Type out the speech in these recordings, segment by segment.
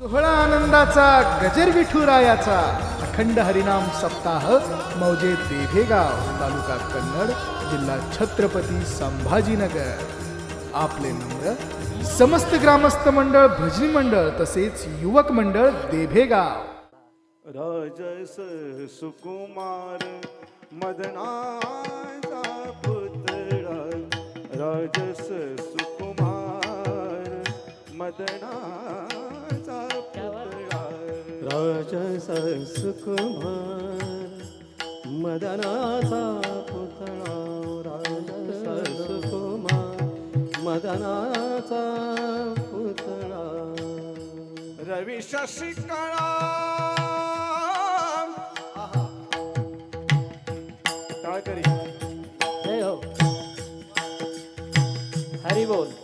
सोहळा आनंदाचा गजर विठुरायाचा अखंड हरिनाम सप्ताह मौजे देभेगाव तालुका कन्नड जिल्हा छत्रपती संभाजीनगर. आपले नम्र समस्त ग्रामस्थ मंडळ भजनी मंडळ तसेच युवक मंडळ देभेगाव. राजस सुकुमार मदनाचा पुतळा. राजस सुकुमार मदना राजस सुकुमार मदनाचा पुतळा राजस सुकुमार मदनाचा पुतळा. रवी शशिकळा टाळकरी. हो. हरी बोल.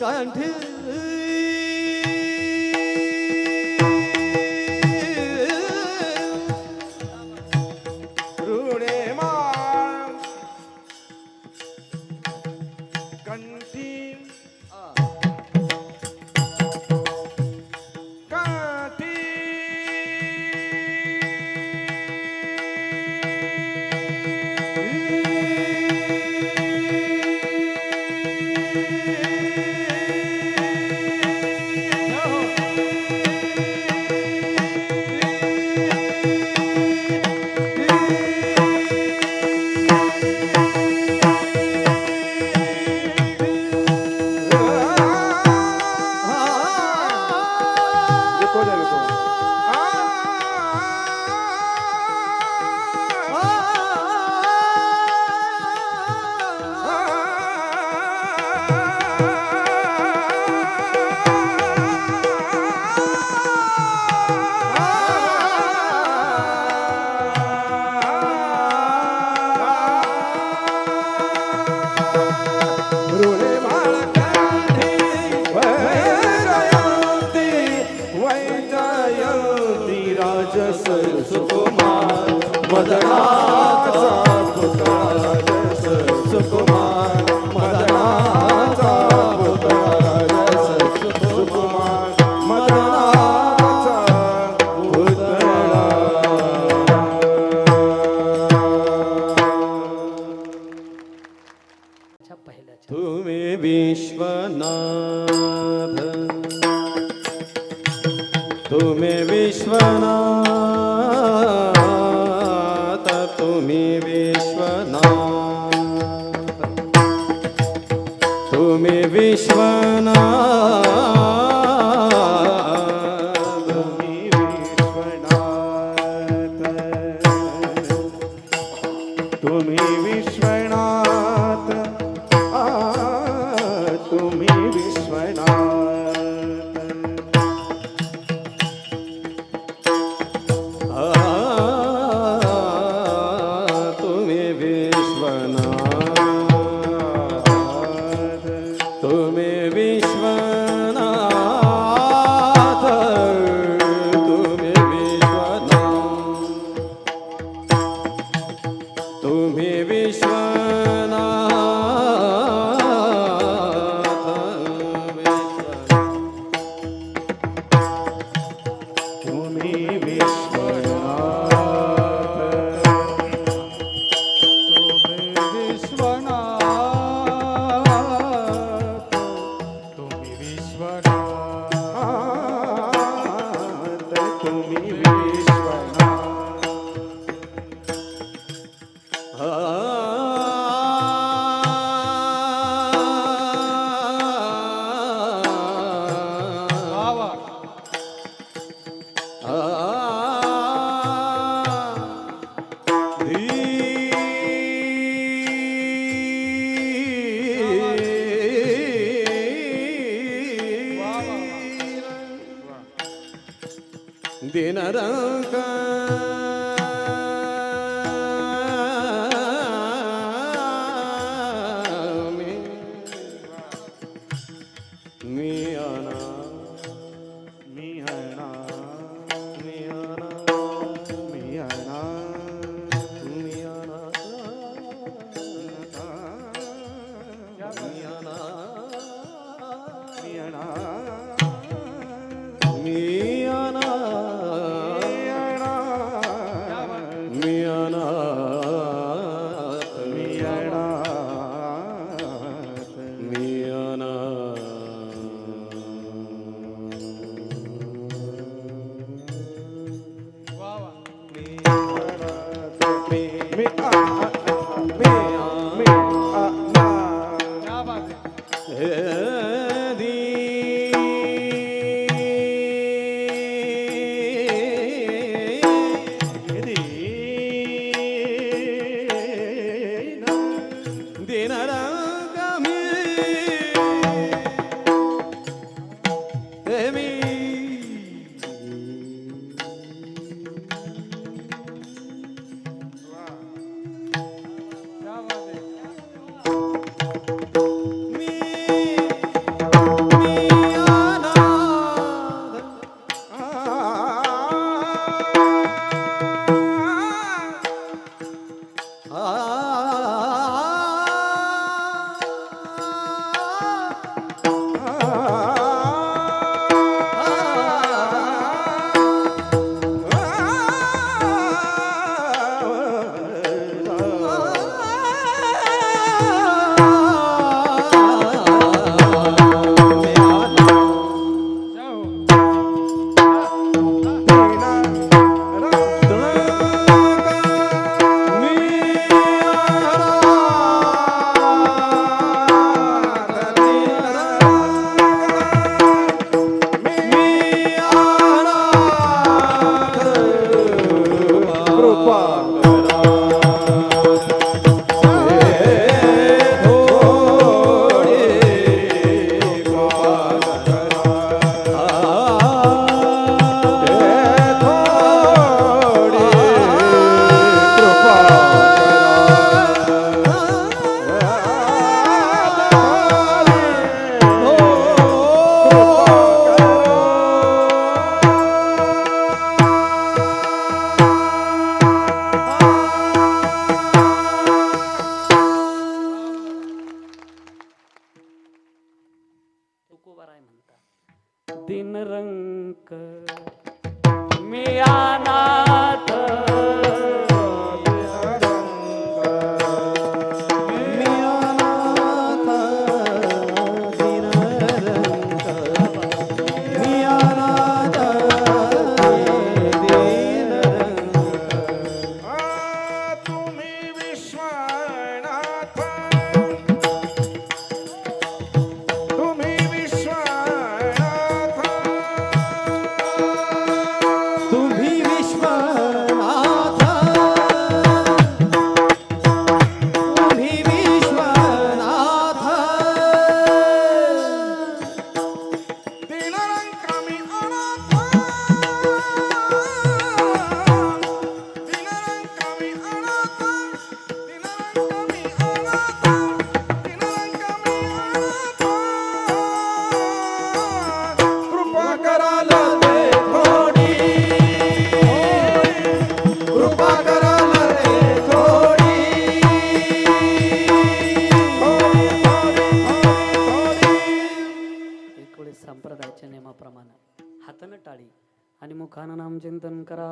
ਕੰਠ। राजस सुकुमार मदनाचा पुतळा राजस सुकुमार मदनाचा पुतळा राजस सुकुमार मदनाचा अच्छा पहिल्याच्या. तुम्ही विश्वनाथ. तुम्ही विश्वनाथ तुम्ही विश्वनाथ. तुम्ही विश्वना विश्वनाथ. దినరాకా आणि मुखानं नाम चिंतन करा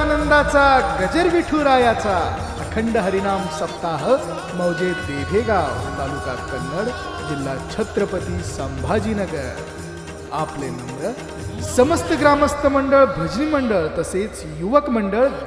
आनंदाचा गजर विठुरायाचा. अखंड हरिनाम सप्ताह मौजे देभेगाव तालुका कन्नड जिल्हा छत्रपती संभाजीनगर. आपले नम्र समस्त ग्रामस्थ मंडळ भजनी मंडळ तसेच युवक मंडळ